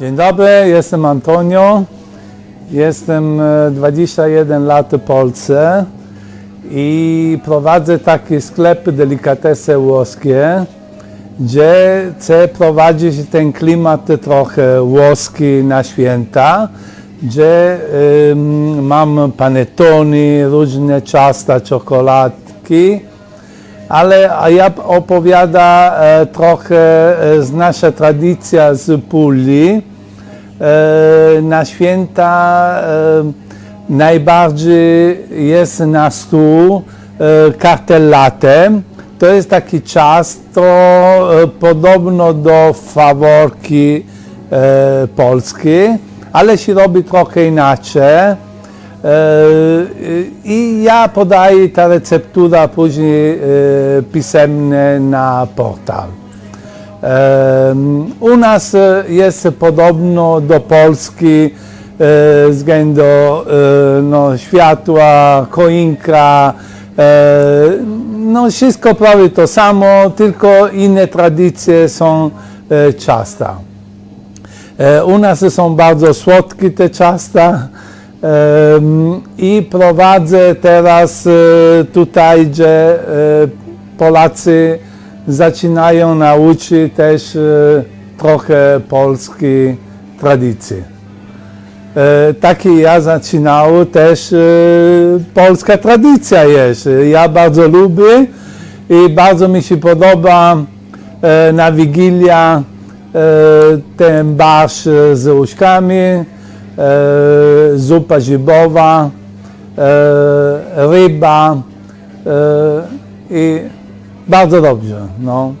Dzień dobry, jestem Antonio. Jestem e, 21 lat w Polsce i prowadzę takie sklepy delikatesy włoskie, gdzie chcę prowadzić ten klimat trochę włoski na święta, gdzie mam panettoni, różne ciasta, czekoladki, ale ja opowiada e, trochę e, z nasza tradycja z Puli. E, na święta e, najbardziej jest na stół e, kartelate. To jest taki ciasto e, podobno do faworki polskiej, ale się robi trochę inaczej. I ja podaję ta receptura później pisemnie na portal. U nas e, jest podobno do Polski e, względem e, no, światła, choinka, e, no wszystko prawie to samo, tylko inne tradycje są ciasta. U nas są bardzo słodkie te ciasta i prowadzę teraz tutaj, gdzie Polacy zaczynają nauczyć też e, trochę polskiej tradycji. Taki ja zaczynał też e, polska tradycja jest. Ja bardzo lubię i bardzo mi się podoba na Wigilia ten barsz z łóżkami, zupa żybowa, e, ryba i bardzo dobrze. No.